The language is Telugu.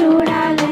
చూడాలి.